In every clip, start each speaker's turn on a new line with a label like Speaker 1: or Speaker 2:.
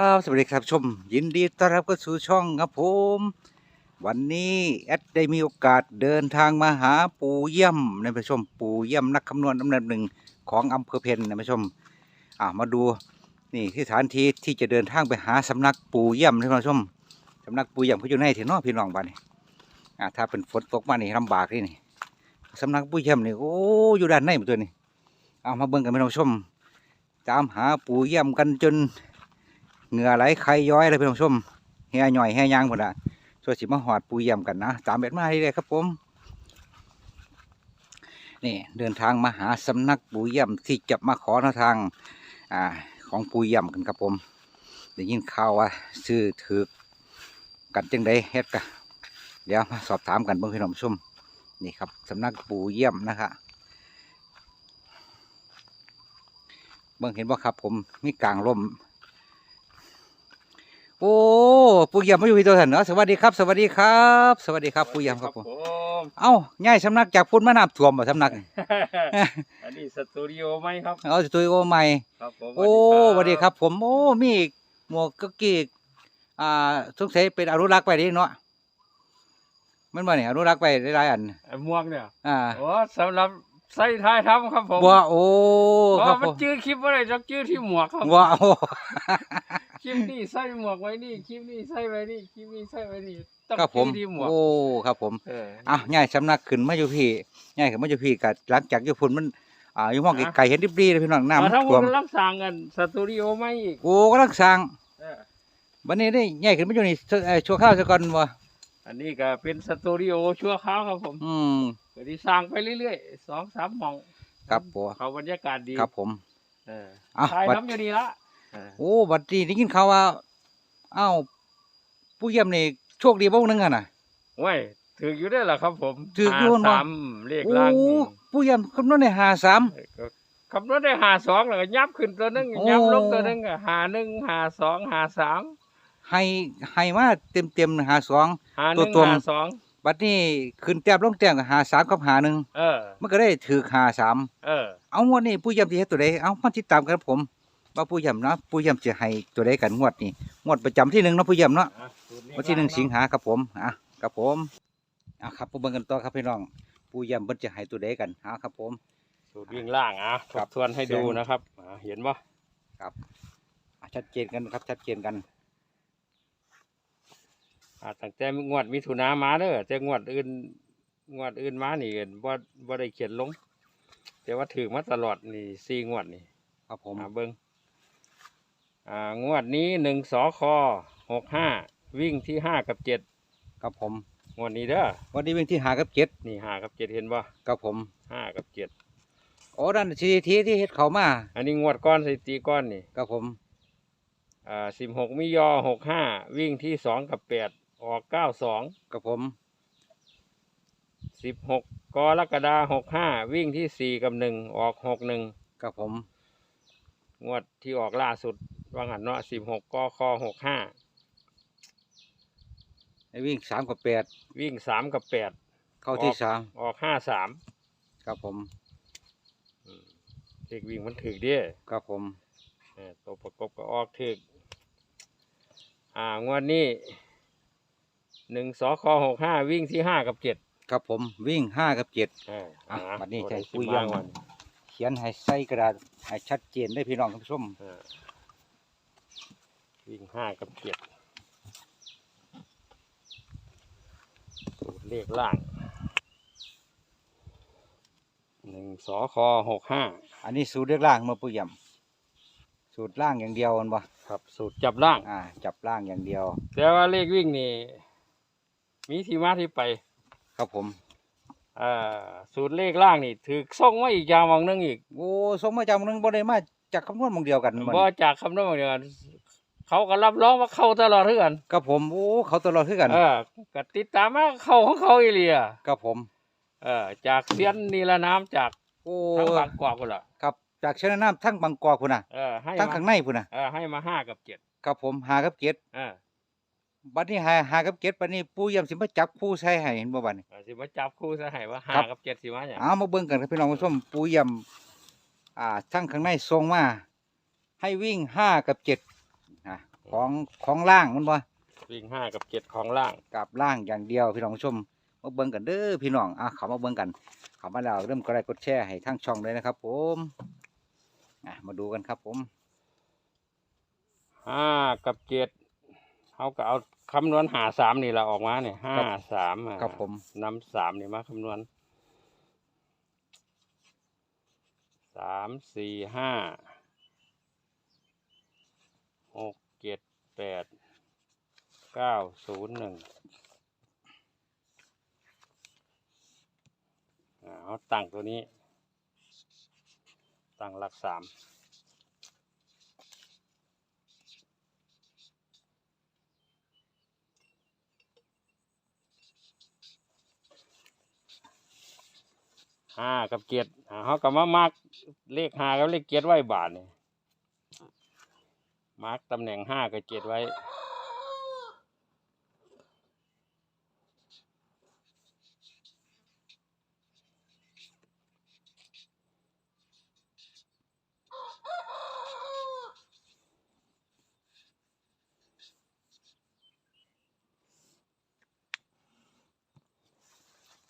Speaker 1: ครับสวัสดีครับชม ยินดีต้อนรับเข้าสู่ช่องครับผม วันนี้แอดได้มีโอกาสเดินทางมาหาปู่เยี่ยมในผู้ชมปู่เยี่ยมนักคำนวณอันดับหนึ่งของอำเภอเพนนะผู้ชมอ่ามาดูนี่ที่สถานที่ที่จะเดินทางไปหาสำนักปู่เยี่ยมนะผู้ชมสำนักปู่เยี่ยมเขาอยู่ในที่เนอพี่น้องบ้านนี่อ่าถ้าเป็นฝนตกมานี่ลำบากนี่นี่สำนักปู่เยี่ยมนี่โอ้อยู่ด้านในหมดตัวนี่เอามาเบิ่งกันพี่น้องผู้ชม ตามหาปู่เยี่ยมกันจน เหงื่อไหลไขย้อยเลยพี่น้องชมเฮียหน่อยเฮียางหมดอะส่วนสิมาหอดปูเยี่ยมกันนะตามเบ็ดมาให้เลยครับผมนี่เดินทางมาหาสำนักปูเยี่ยมที่จะมาขอนทางอ่าของปูเยี่ยมกันครับผมได้ยินข่าวว่าซื้อถือกันจังไดเฮ็ดกะเดี๋ยวมาสอบถามกันเบิ่งพี่น้องผู้ชมนี่ครับสำนักปูเยี่ยมนะครับเบิ่งเห็นบ่าครับผมมีกลางร่ม โอ้ปูเยี่ยมมาอยู่ที่ตัวท่านเนาะสวัสดีครับ สวัสดีครับ สวัสดีครับปูเยี่ยมครับผม
Speaker 2: ม
Speaker 1: เอ้าง่ายสำนักจากพุ่นมาน้ำท่วมบ่สำนัก
Speaker 2: อันนี้สตูดิโอไหมครับ
Speaker 1: เอาสตูดิโอใหม่
Speaker 2: ครับผม
Speaker 1: โอ้สวัสดีครับ ผมโอ้มีอีกหมวกกะกี้อ่าสงสัยเป็นอนุรักษ์ไปนี่เนาะมันบ่เนี่ยอนุรักษ์ไปหลายๆอัน
Speaker 2: ไอ้หมวกเนี่ย
Speaker 1: อ่า
Speaker 2: โอ้สำหรับใส่ท้ายทำครับผม
Speaker 1: ว่าโอ้
Speaker 2: เพ
Speaker 1: ครั
Speaker 2: ราะ
Speaker 1: บผ
Speaker 2: มัน
Speaker 1: ม
Speaker 2: ชื่อคลิปอะไรจักชื่อที่หมวกครับ
Speaker 1: ว่าโอ้
Speaker 2: คลิปนี้ใส่หมวกไว้นี่คลิปนี้ใส่ไว้นี่คลิปนี้ใส่ไว้นี่ต้อง
Speaker 1: ครับผม
Speaker 2: ชื่อที่หมวก
Speaker 1: โอ้ครับผม
Speaker 2: เออ
Speaker 1: อะง่ายสำนักขึ้นมาอยู่พี่ง่ายขึ้นมาอยู่พี่กัหลังจากอยู่พุ่นมันอ่าอยู่ห้องไกลๆเห็นริบๆเลยพี่น้องน้ำมัน
Speaker 2: ถ้า
Speaker 1: ท่วม
Speaker 2: คุณรักษากันสตูดิโอไหมอีก
Speaker 1: โอ้กำลังสร้าง
Speaker 2: เออ
Speaker 1: วันนี้ได้ง่ายขึ้นมาอยู่นี่เอ่อชั่วข้าวซะก่อนบ่
Speaker 2: อันนี้ก็เป็นสตูดิโอชั่วคราวครับผม
Speaker 1: อืม
Speaker 2: ก็ที่สร้างไปเรื่อยๆสองสามหมอง
Speaker 1: ครับผม
Speaker 2: เขาบรรยากาศดี
Speaker 1: ครับผม
Speaker 2: เออ
Speaker 1: อะ
Speaker 2: ถ่าย
Speaker 1: บัด
Speaker 2: ทำอยู่นี่ละเออ
Speaker 1: โอ้บัดนี้ได้ยินข่าวว่าอ้าวผู้เยี่ยมนี่โชคดีบ้างนึงอะน่ะ
Speaker 2: โอ้ยถืออยู่ได้หรอครับผม
Speaker 1: ถืออยู่
Speaker 2: หา
Speaker 1: เนาะ
Speaker 2: สามเลข
Speaker 1: โอ้
Speaker 2: ล่างนี่
Speaker 1: ผู้เยี่ยมคำนวณในหาสาม
Speaker 2: เออก็คำนวณได้หาสองแล้วก็ยับขึ้นตัวหนึง
Speaker 1: โอ้
Speaker 2: ยับลงตัวหนึงก็หาหนึ่งหาสองหาสาม
Speaker 1: ให้ให้มาเต็มเต็มๆหาสอง
Speaker 2: หาห
Speaker 1: ตัว
Speaker 2: นึ่ง
Speaker 1: ตรง
Speaker 2: หาสอง
Speaker 1: บัดนี้ขึ้นแต้มลงแต้มกับหาสามกับหาหนึ่ง
Speaker 2: เออ
Speaker 1: มันก็ได้ถือหาสาม
Speaker 2: เออ
Speaker 1: เอางวดนี้ผู้เยี่ยมที่เฮ็ดตัวใดเอามาติดตามกันครับผม ว่าผู้เยี่ยมเนาะผู้เยี่ยมจะให้ตัวใดกันงวดนี้งวดประจำที่หนึ่งเนาะผู้เยี่ยมเนาะ
Speaker 2: อะสูตรเลข
Speaker 1: วันที่หนึ่ง
Speaker 2: ล่า
Speaker 1: สิงหาครับผมอะครับผมอะครับมาเบิ่งกันต่อครับพี่น้อง ผู้เยี่ยมเพิ่นจะให้ตัวใดกันหาครับผม
Speaker 2: สูตรวิ่งล่างอะท
Speaker 1: ครับ
Speaker 2: บทวนให้
Speaker 1: เสียง
Speaker 2: ดูนะครับอะเห็นปะ
Speaker 1: ครับอะชัดเจนกันครับชัดเจนกัน
Speaker 2: อะตั้งแต่งวดมิถุนามาเด้อแต่งวดอื่นงวดอื่นมานี่บ่บ่ได้เขียนลง แต่ว่าถือมาตลอดนี่สี่งวดนี่
Speaker 1: ครับผม
Speaker 2: อ่าเบิ้งอ่า งวดนี้หนึ่งสอคอหกห้าวิ่งที่ห้ากับเจ็ด
Speaker 1: ครับผม
Speaker 2: งวดนี้เด้อ
Speaker 1: วันนี้เป็นที่หากับเจ็ด
Speaker 2: นี่ห้ากับเจ็ดเห็นบ่
Speaker 1: ครับผม
Speaker 2: ห้ากับเจ็ด
Speaker 1: โอ้ด้านทีทีที่เฮ็ดเขามา
Speaker 2: อันนี้งวดก้อนสถิติก้อนนี่
Speaker 1: ครับผม
Speaker 2: อ่าสิบหกมิยอหกห้าวิ่งที่สองกับแปดออกเก้าสอง
Speaker 1: ครับผม
Speaker 2: สิบหกกรกฎาหกห้าวิ่งที่สี่กับหนึ่งออกหกหนึ่ง
Speaker 1: ครับผม
Speaker 2: งวดที่ออกล่าสุด ว่างหันเนาะสิบหกกคอหกห้า
Speaker 1: ไอ้วิ่งสามกับแปด
Speaker 2: วิ่งสามกับแปด
Speaker 1: เข้าที่
Speaker 2: ออก
Speaker 1: สาม
Speaker 2: ออกห้าสาม
Speaker 1: ครับผม
Speaker 2: เด็กวิ่งมันถือเด้
Speaker 1: ครับผม
Speaker 2: เออตัวประกบก็ออกถึกอ่างวดนี้หนึ่งสอคอหกห้าวิ่งที่ห้ากับเจ็ด
Speaker 1: ครับผมวิ่งห้ากับเจ็ด
Speaker 2: เออ
Speaker 1: อะ
Speaker 2: อ่า
Speaker 1: บัดนี้
Speaker 2: ตัว
Speaker 1: ใช้
Speaker 2: ใด
Speaker 1: ปุ๋ย
Speaker 2: สิม
Speaker 1: ยาง
Speaker 2: วัน
Speaker 1: เขียนให้ใส่กระดาษให้ชัดเจนได้พี่น้องท่านผู้ชม
Speaker 2: เออ วิ่งห้ากับเจ็ดสูตรเลขล่างหนึ่งสอคอหกห้า
Speaker 1: อันนี้สูตรเรียกล่างมาปุยยำสูตรล่างอย่างเดียวมันบ่
Speaker 2: ครับ สูตรจับล่าง
Speaker 1: อ่า จับล่างอย่างเดียว
Speaker 2: แต่ว่าเลขวิ่งนี่ มีที่มาที่ไป
Speaker 1: ครับผม
Speaker 2: อ่า สูตรเลขล่างนี่ถือส่งมาอีกอยางวังหนึงอีก
Speaker 1: โอ้สมมาจากหนึงบ่ได้มาจากคำนวณหมองเดียวกันมัน
Speaker 2: บ่จากคำนวณเดียวกัน เขาก็รับรองว่าเข้าตลอดเท่ากัน
Speaker 1: กับผมโอ้เขาตลอดคือกัน
Speaker 2: เออก็ติดตามมาเข้าของเขาอีเลีย
Speaker 1: กับผม
Speaker 2: เออจากเสียนนีละน้ำจาก
Speaker 1: โอ้
Speaker 2: ทั้งบางกอกพุ่นล่ะ
Speaker 1: ครับจากเชนน้ำทั้งบางกอกพุ่นน่ะ
Speaker 2: เออให้
Speaker 1: ทั้ง
Speaker 2: มา
Speaker 1: ข้างในพุ่นน่ะ
Speaker 2: เออให้มาห้ากับเจ็ด
Speaker 1: กับผมหากับเจ็ด
Speaker 2: เออ
Speaker 1: บัดนี้หาหากับเจ็ดบัดนี้ปู่ยำสิมาจับคู่ใส่ให้เห็นบ่บัดนี้
Speaker 2: เออสิมาจับคู่ซะให้ว่าห้า
Speaker 1: ครับ
Speaker 2: กับเจ็ดสิมาอย่าง
Speaker 1: เอามาเบิ่งกันครับพี่น้องผู้ชมปู่ยำอ่าทั้งข้างในทรงมาให้วิ่งห้ากับเจ็ดอะ ของของล่างมันบ่
Speaker 2: วิ่งห้ากับเจ็ดของล่าง
Speaker 1: กับล่างอย่างเดียวพี่น้องผู้ชมมาเบิ่งกันเด้อพี่น้องอะเขามาเบิ่งกัน เขามาแล้วเริ่มกดไลค์กดแชร์ให้ทั้งช่องเลยนะครับ ผมอะมาดูกันครับ ผม
Speaker 2: ห้ากับเจ็ดเขาก็เอาคำนวณหาสามนี่เราออกมาเนี่ยห้าสามอะ
Speaker 1: ครับผม
Speaker 2: นำสามนี่มาคำนวณสามสี่ห้าหก เจ็ดแปดเก้าศูนย์หนึ่งเอาตั้งตัวนี้ ตั้งหลักสามห้ากับเจ็ดอ่าเขาก็มามากเลขห้ากับเลขเจ็ดไว้บาทนี่ มาร์กตำแหน่งห้ากับเจ็ดไว้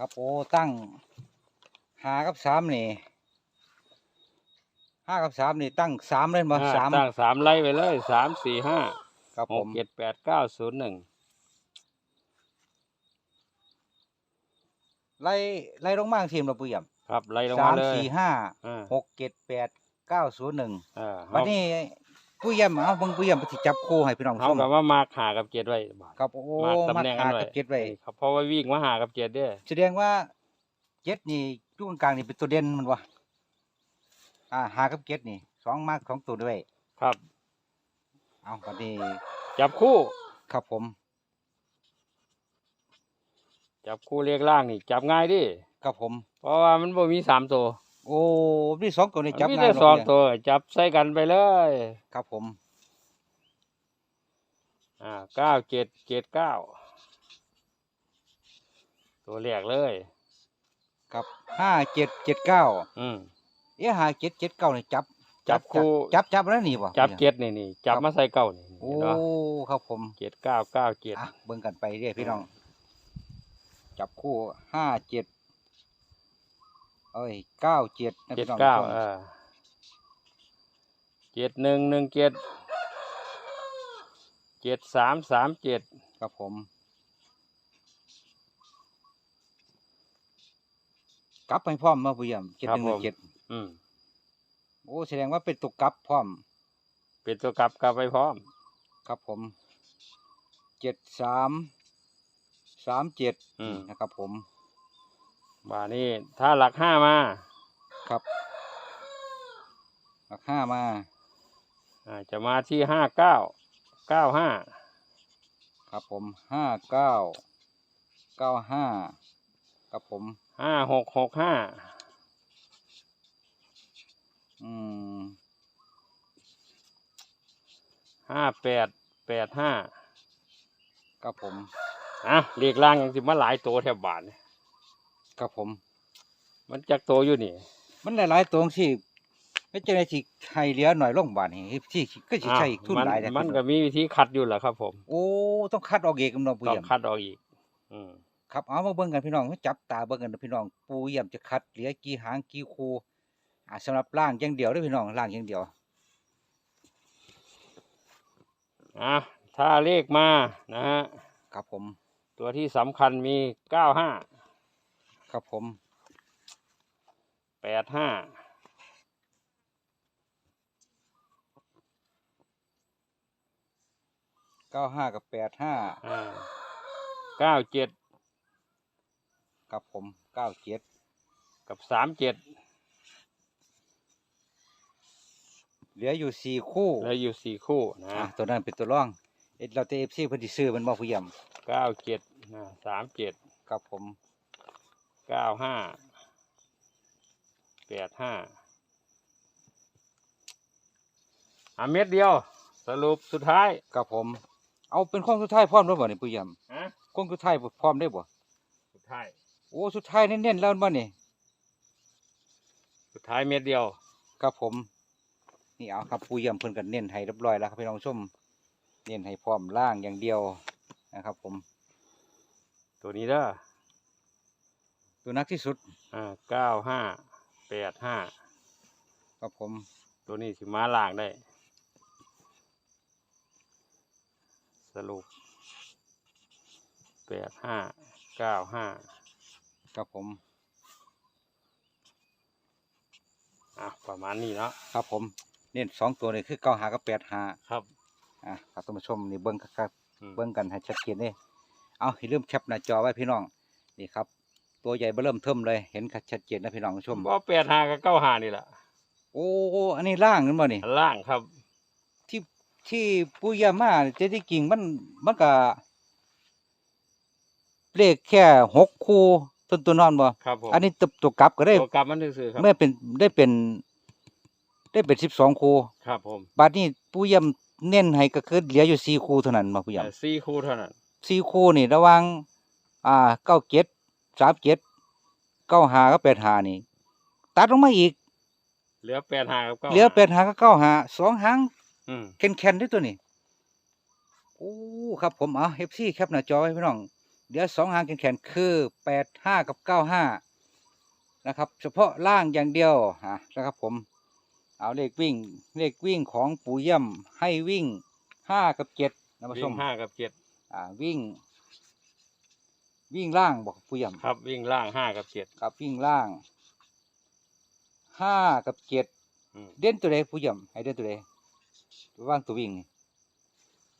Speaker 1: ครับโอ้ตั้งหากับสามนี่ ห้ากับสามนี่ตั้งสามเลยบ่
Speaker 2: อ่า
Speaker 1: สาม
Speaker 2: ตั้งสามไล่ไปเลยสามสี่ห้า
Speaker 1: ครับ
Speaker 2: ห
Speaker 1: ผ
Speaker 2: ก
Speaker 1: ม
Speaker 2: เจ็ดแปดเก้าศูนย์หนึ่ง
Speaker 1: ไล่ไล่ลงมาทีมเราปุยย
Speaker 2: ครับไล่ลง
Speaker 1: สามา
Speaker 2: มเลย
Speaker 1: สี่ห้า
Speaker 2: อ่า
Speaker 1: หกเจ็ดแปดเก้าศูนย์หนึ่ง
Speaker 2: อ่า
Speaker 1: วันนี้ปุยยำเอาเบิ่งปุยยำไปจับคู่ให้พี่น้อง
Speaker 2: เขา
Speaker 1: ชม
Speaker 2: กับว่ามาร์กหากับเจ็ดไว้บาท
Speaker 1: ครับโอ้
Speaker 2: มาร์ก
Speaker 1: มา
Speaker 2: ตำแหน่งกั
Speaker 1: หาน
Speaker 2: ไว้
Speaker 1: กับเจ็ดไว้
Speaker 2: ครับเพราะว่าวิ่งมาหากับเจ็ดเด้อ
Speaker 1: แสดงว่าเจ็ดนี่จุกกลางนี่เป็นตัวเด่นมันวะ อ่าหากับเจ็ดนี่สองมาร์กของตัวด้วย
Speaker 2: ครับ
Speaker 1: เอาวันนี้
Speaker 2: จับคู่
Speaker 1: ครับผม
Speaker 2: จับคู่เลขล่างนี่จับง่ายดิ
Speaker 1: ครับผม
Speaker 2: เพราะว่ามันบ่มีสามตัว
Speaker 1: โอ้นี่สองตัวนี่จับ
Speaker 2: มี
Speaker 1: ง่า
Speaker 2: แต่
Speaker 1: ย
Speaker 2: สอง
Speaker 1: เนาะ
Speaker 2: ตัวจับใส่กันไปเลย
Speaker 1: ครับผม
Speaker 2: อ่าเก้าเจ็ดเจ็ดเก้าตัวแรกเลย
Speaker 1: ครับห้าเจ็ดเจ็ดเก้า
Speaker 2: อืม
Speaker 1: เอ๊ะห้าเจ็ดเจ็ดเก้านี่จับ
Speaker 2: จับคู่
Speaker 1: จับจับแล้วนี่บ่
Speaker 2: จับเจ็ดนี่นี่จับมาใส่เก้านี่
Speaker 1: โอ้
Speaker 2: เห็นปะ
Speaker 1: ครับผม
Speaker 2: เจ็ดเก้าเก้าเจ็ด
Speaker 1: อะเบิ่งกันไปเรื่อยพี่น้อง จับคู่ห้าเจ็ดเอ้ยเก้าเจ็ดนะ
Speaker 2: เจ็ด
Speaker 1: พี่น้อง
Speaker 2: เก้า
Speaker 1: ชม
Speaker 2: อ่าเจ็ดหนึ่งหนึ่งเจ็ดเจ็ดสามสามเจ็ด
Speaker 1: ครับผมกลับไปพร้อมมาผู้เยี่ยมเจ็ดหนึ่งหนึ่งเจ็ด
Speaker 2: อืม
Speaker 1: โอ้แสดงว่าเป็นตุกกลับพร้อม
Speaker 2: เป็นตัวกลับกลับไปพร้อม
Speaker 1: ครับผมเจ็ดสามสามเจ็ด
Speaker 2: อืม
Speaker 1: นะครับผม
Speaker 2: ว่านี่ถ้าหลักห้ามา
Speaker 1: ครับหลักห้ามา
Speaker 2: อ่าจะมาที่ห้าเก้าเก้าห้า
Speaker 1: ครับผมห้าเก้าเก้าห้าครับผม
Speaker 2: ห้าหกหกห้า
Speaker 1: อืม
Speaker 2: ห้าแปดแปดห้า
Speaker 1: ครับผม
Speaker 2: อะเรียกล่างยังสิมาหลายตัวแถบบาทเนี่ย
Speaker 1: ครับผม
Speaker 2: มันจักตัวอยู่นี่
Speaker 1: มันหลายๆตัวที่ไม่ใช่ที่ใครเหลือหน่อยลงบาทนี่ที่ก็สิใช้ทุน
Speaker 2: มั
Speaker 1: หลายแต่
Speaker 2: มันก็มีวิธีคัดอยู่แหละครับ ผม
Speaker 1: โอ้ต้องคัดออกเองกำนองปู
Speaker 2: ต้อง
Speaker 1: เยี่ยม
Speaker 2: คัดออกอีก อืม
Speaker 1: ครับเอามาเบิ่งกันพี่น้องจับตาเบิ่งกันพี่น้องปูเยี่ยมจะคัดเหลือกี่หางกี่คู อ่าสำหรับล่างอย่างเดียวเด้อพี่น้องล่างอย่างเดียว
Speaker 2: อะถ้าเลขมานะฮะ
Speaker 1: ครับผม
Speaker 2: ตัวที่สำคัญมีเก้าห้า
Speaker 1: ครับผม
Speaker 2: แปดห้า
Speaker 1: เก้าห้ากับแปดห้า
Speaker 2: อ่าเก้าเจ็ด
Speaker 1: ครับผมเก้าเจ็ด
Speaker 2: กับสามเจ็ด
Speaker 1: เหลืออยู่สี่คู่
Speaker 2: แล้วอยู่สี่คู่นะ
Speaker 1: อะตัวนั้นเป็นตัวร่องเอ็ดเราเตเอฟซีเพิ่นสิซื้อมันบ่ผู้เยี่ยม
Speaker 2: เก้าเจ็ดนะสามเจ็ด
Speaker 1: ครับผม
Speaker 2: เก้าห้าแปดห้าอะเม็ดเดียว สรุปสุดท้าย
Speaker 1: ครับผม เอาเป็นข้องสุดท้ายพร้อมแล้วบ่นี่ผู้เยี่ยม
Speaker 2: ฮะ
Speaker 1: ข้องสุดท้ายพร้อมได้บ่
Speaker 2: สุดท้าย
Speaker 1: โอ้สุดท้ายเน้นๆแล้วบ่นี่
Speaker 2: สุดท้ายเม็ดเดียว
Speaker 1: ครับผม นี่เอาครับผู้เยี่ยมเพิ่นก็เน้นให้เรียบร้อยแล้วครับพี่น้องชมเน้นให้พร้อมล่างอย่างเดียวนะครับ ผม
Speaker 2: ตัวนี้เด้อ
Speaker 1: ตัวนักที่สุด
Speaker 2: อ่าเก้าห้าแปดห้า
Speaker 1: ครับผม
Speaker 2: ตัวนี้สิมาล่างได้ สรุปแปดห้าเก้าห้า
Speaker 1: ครับผม
Speaker 2: อะประมาณนี้เนาะ
Speaker 1: ครับผมเน้นสองตัวนี่คือเก้าหากับแปดหา
Speaker 2: ครับ
Speaker 1: อะครับท่านผู้ชมนี่เบิ้งครับ
Speaker 2: อืม
Speaker 1: เบิ้งกันให้ชัดเจนเลยเอาให้เริ่าลืมแคปหน้าจอไว้พี่น้องนี่ครับ ตัวใหญ่เบ้อเริ่มเทิมเลยเห็นชัดเจนนะพี่น้องผู้ชม
Speaker 2: บ่แปดห้ากับเก้าห้านี่แหละ
Speaker 1: โอ้อันนี้ล่างนั่นบ่นี่
Speaker 2: ล่างครับ
Speaker 1: ที่ที่ปุ้ยยามาแต่ที่กิ่งมันมันก็เลขแค่หกคู่ต้นตัวนอนบ่
Speaker 2: ครับผม
Speaker 1: อันนี้ตัวตัวกลับก็ได้
Speaker 2: ตัวกลับมันซื่อๆครับ
Speaker 1: เมื่อเป็นได้เป็น ได้เป็นสิบสองคู่
Speaker 2: ครับผม
Speaker 1: บาดนี้ปุ้ยยำเน้นให้ก็คือเหลืออยู่สี่คู่เท่านั้นมาปุ้ยย
Speaker 2: เอ่อสี่คู่เท่านั้นำ
Speaker 1: สี่คู่นี่ระหวังอ่าเก้าเจ็ดสามเจ็ดเก้าหาก็แปดหานี่ ตัดลงมาอีก
Speaker 2: เหลือแปดห้ากับเก้า
Speaker 1: เหลือแปดหาก็เก้าหาสองหาง
Speaker 2: อืม
Speaker 1: แคนๆด้วยตัวนี้โอ้ครับผมเอาเอฟซีแคปหน้าจอไว้พี่น้องเดี๋ยวสองหางแคนๆคือแปดห้ากับเก้าห้านะครับ เฉพาะล่างอย่างเดียวฮะนะครับผม เอาเลขวิ่ง เลขวิ่งของปู่เยี่ยมให้วิ่งห้ากับเจ็ดนะผู้ช
Speaker 2: วิ่
Speaker 1: ม
Speaker 2: งห้ากับเจ็ด
Speaker 1: อ่าวิ่ง วิ่งล่างบอกปู่เยี่ยม
Speaker 2: ครับวิ่งล่างห้ากับเจ็ด
Speaker 1: กับวิ่งล่างห้ากับเจ็ด
Speaker 2: อืม
Speaker 1: เด่นตัวใดปู่เยี่ยมให้เด่นตัวใดว่างตัววิ่งนี่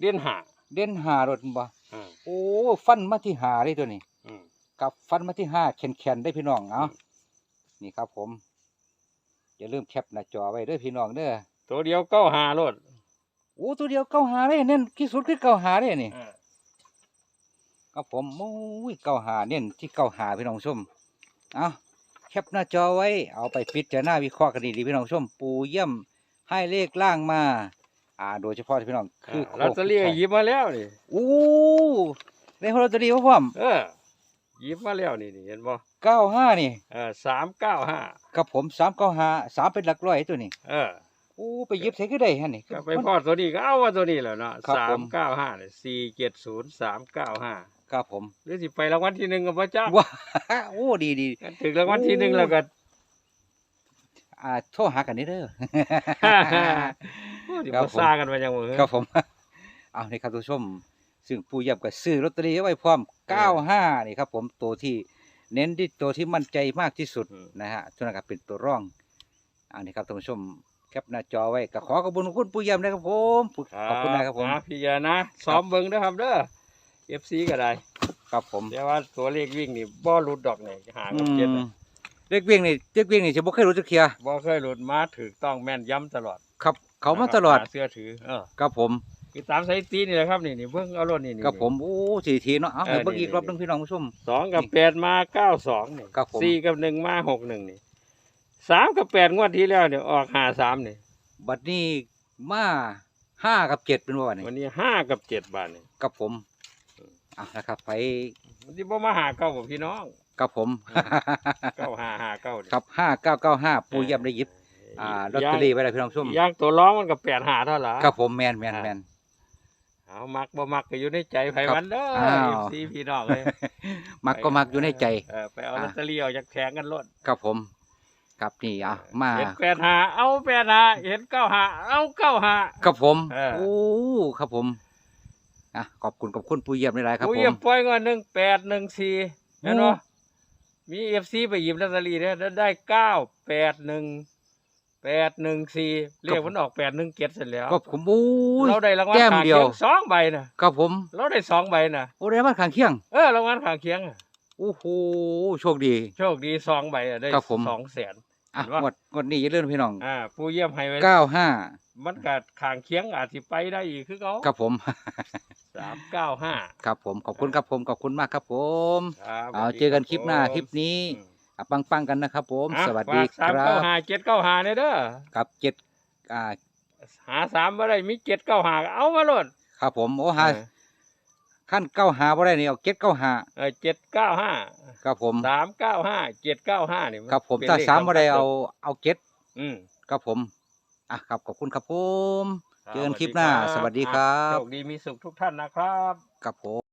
Speaker 2: เด่นห้า
Speaker 1: เด่นหารถบ่
Speaker 2: อืม
Speaker 1: โอ้ฟันมาที่หาเลยตัวนี้
Speaker 2: อืม
Speaker 1: กับฟันมาที่ห้าแขนแขนได้พี่น้องเอา
Speaker 2: อืม
Speaker 1: นี่ครับผม อย่าลืมแคปหน้าจอไว้เด้อพี่น้องเด้อ
Speaker 2: ตัวเดียวเก้าห้าโลด
Speaker 1: โอ้ตัวเดียวเก้าหาเลยเน้นที่สุดคือเก้าหาเลยนี่
Speaker 2: อ่า
Speaker 1: ครับผมโอ้ยเก้าหาเน้นที่เก้าหาพี่น้องชมเอาแคปหน้าจอไว้ เอาไปพิจารณาวิเคราะห์กันดีๆพี่น้องชม ปูเยี่ยมให้เลขล่างมา อ่า โดยเฉพาะที่พี่น้องคือ
Speaker 2: ลอตเตอรี่ก็หยิบมาแล้วนี่
Speaker 1: โอ้ในลอตเตอรี่พ่อพร้อม
Speaker 2: เออห ยิบมาแล้วนี่นี่เห็นบ่
Speaker 1: เก้าห้านี่
Speaker 2: เออสามเก้าห้า
Speaker 1: กับผมสามเก้าหาสามเป็นหลักร้อยตัวนี้
Speaker 2: เออ
Speaker 1: โอ้ไปหยิบใส่ก็ได้ฮะนี่
Speaker 2: ก็ไปพอดตัวนี้ก็เอาว่าตัวนี้แหละเนาะ
Speaker 1: ครับ
Speaker 2: สา
Speaker 1: ผมม
Speaker 2: เก้าห้าเนี่ยสี่เจ็ดศูนย์สามเก้าห้า
Speaker 1: ครับผม
Speaker 2: หรือสิไปรางวัลที่หนึ่งกับพระเจ้า
Speaker 1: ว้าโอ้ดีดี
Speaker 2: ถึงรางวัลที่หนึ่งแล้วก็
Speaker 1: อ่าโทรหากันนี่เด้อ
Speaker 2: โอ้ย
Speaker 1: ครับ
Speaker 2: มา
Speaker 1: ผม
Speaker 2: ซ่ากันมาจังหวะ
Speaker 1: ครับผมเอานี่ครับทุกผู้ชม ซึ่งปู่ยับก็ซื้อลอตเตอรี่เอาไว้พร้อม 95 นี่ครับผมตัวที่เน้นที่ตัวที่มั่นใจมากที่สุดนะฮะส่วนนั้นก็เป็นตัวร่อง อันนี้ครับท่านผู้ชมแคปหน้าจอไว้ก็ขอขอบคุณคุณปู่ยับนะครับผมขอบคุณนะครับผม
Speaker 2: อ่าพี่ยานะซ้อมเบิ่งนะครับเด้อเอฟซีก็ได้
Speaker 1: ครับผม
Speaker 2: แต่ว่าตัวเลขวิ่งนี่บ่หลุดดอกนี่หา
Speaker 1: อื
Speaker 2: กับ
Speaker 1: ม
Speaker 2: เจ็ดน่ะ
Speaker 1: เด็กเวียงนี่เด็กเวียงนี่จะบ่เคยรู้จักเคีย
Speaker 2: บ่เคยหลุดมาถูกต้องแม่นย้ำตลอด
Speaker 1: ครับ เขามาตลอด
Speaker 2: หเสื้อถือ เออ
Speaker 1: ครับผม
Speaker 2: คือตามสถิตินี่แหละครับนี่นี่เบิ่งเอารถนี่นี่
Speaker 1: ครับผมโอ้สี่ทีเนาะเอา
Speaker 2: เออ
Speaker 1: ให้เบิ่ง
Speaker 2: นี่
Speaker 1: อีกรอบหนึง
Speaker 2: นี่
Speaker 1: พี่น้องผู้ชม
Speaker 2: สองกับแปดมาเก้าสองนี่
Speaker 1: ครับผม
Speaker 2: สี่กับหนึ่งมาหกหนึ่งนี่สามกับแปดงวดที่แล้วเนี่ยออกหาสามนี่
Speaker 1: บัดนี้มาห้ากับเจ็ดเป็นว่านี่
Speaker 2: วันนี้ห้ากับเจ็ดบาทนี่
Speaker 1: กับผมอะนะครับไป
Speaker 2: มันที่บ่มาหาเก้ากับพี่น้อง
Speaker 1: กับผม
Speaker 2: เก้าห้าห้าเก้านี่
Speaker 1: ครับห้าเก้าเก้าห้าปูเยี่ยมได้หยิบ อ่าลอตเตอรี่ไว้แล้วพี่น้องผู้ชม
Speaker 2: ย่างตัวร้องมันก็แปดหาเท่าไหร่
Speaker 1: ครับผมแมนแมนแมน
Speaker 2: เอามักบ่มักก็อยู่ในใจไผ
Speaker 1: ครับ
Speaker 2: มันเด้อ
Speaker 1: อ้าว
Speaker 2: ซีพี่น้องเลย
Speaker 1: มักก็มักอยู่ในใจ
Speaker 2: เออไปเอา
Speaker 1: อ่า
Speaker 2: ลอตเตอรี่ออกจากแผงกันรถ
Speaker 1: ครับผมครับนี่อะมา
Speaker 2: เห็นแปดหาเอาแปดหาเห็นเก้าหาเอาเก้าหา
Speaker 1: ครับผม
Speaker 2: เออ
Speaker 1: โอ้ครับผมอะขอบคุณขอบคุณปูเยี่ยมหลายๆครับ
Speaker 2: ผู้
Speaker 1: ผ
Speaker 2: เยี่ย
Speaker 1: ม
Speaker 2: มปล่อยเงินหนึ่งแปดหนึ่งสี่เห็น
Speaker 1: โอ้
Speaker 2: บ่มีเอฟซีไปหยิบลอตเตอรี่เนี่ยได้เก้าแปดหนึ่ง แปดหนึ่งสี่เรียกมันออกแปดหนึ่งเจ็ดเสร็จแล้ว
Speaker 1: ก็ผมโอ้ย
Speaker 2: เราได้รางวัล
Speaker 1: แต้ม
Speaker 2: ข้าง
Speaker 1: เดี
Speaker 2: เคี
Speaker 1: ย
Speaker 2: ยวงสองใบน่ะ
Speaker 1: ครับผม
Speaker 2: เราได้สองใบน่ะ
Speaker 1: โอ้ได้มาข้างเคียง
Speaker 2: เออรางวัลข้างเคียงอะ
Speaker 1: โอ้โหโชคดี
Speaker 2: โชคดีสองใบอะได้
Speaker 1: ครับผม
Speaker 2: สองแสน
Speaker 1: อะ
Speaker 2: เห็นปะ
Speaker 1: งวดงวดนี้อย่าลืมพี่น้อง
Speaker 2: อ่าผู้เยี่ยมให้ไว้
Speaker 1: เก้าห้า
Speaker 2: มันกัดข้างเคียงอาจสิไปได้อีกคือเขา
Speaker 1: ครับผม
Speaker 2: สามเก้าห้า
Speaker 1: ครับผมขอบคุณครับผมขอบคุณมากครับผม
Speaker 2: ครับ
Speaker 1: เอาเจอกันคลิปหน้าคลิปนี้
Speaker 2: อืม
Speaker 1: อะปังๆกันนะครับผม
Speaker 2: อะ
Speaker 1: สวัสดี
Speaker 2: ฝาก
Speaker 1: ค
Speaker 2: สาม
Speaker 1: รั
Speaker 2: เก้า
Speaker 1: บ
Speaker 2: ห้าเจ็ดเก้าห้าเนี่ยเด้อ
Speaker 1: ครับเจ็ดอ่า
Speaker 2: หาสามมาได้มีเจ็ดเก้าห้าเอามาโลด
Speaker 1: ครับผมโอ้หาขั้นเก้าหาบ่ได้นี่เอาเจ็ดเก้าหา
Speaker 2: เออเจ็ดเก้าห้า
Speaker 1: ครับผม
Speaker 2: สามเก้าห้าเจ็ดเก้าห้านี่น
Speaker 1: ครับผม
Speaker 2: เป็น
Speaker 1: ถ้า
Speaker 2: เลข
Speaker 1: สามบ่ได้
Speaker 2: สำคัญ
Speaker 1: เอาเอาเจ็ด
Speaker 2: อืม
Speaker 1: ครับผมอะครับขอบคุณครับผม
Speaker 2: ครับ
Speaker 1: เจอกันคลิปหน้าสวัสดีครับ
Speaker 2: อะโชคดีมีสุขทุกท่านนะครับ
Speaker 1: กับผม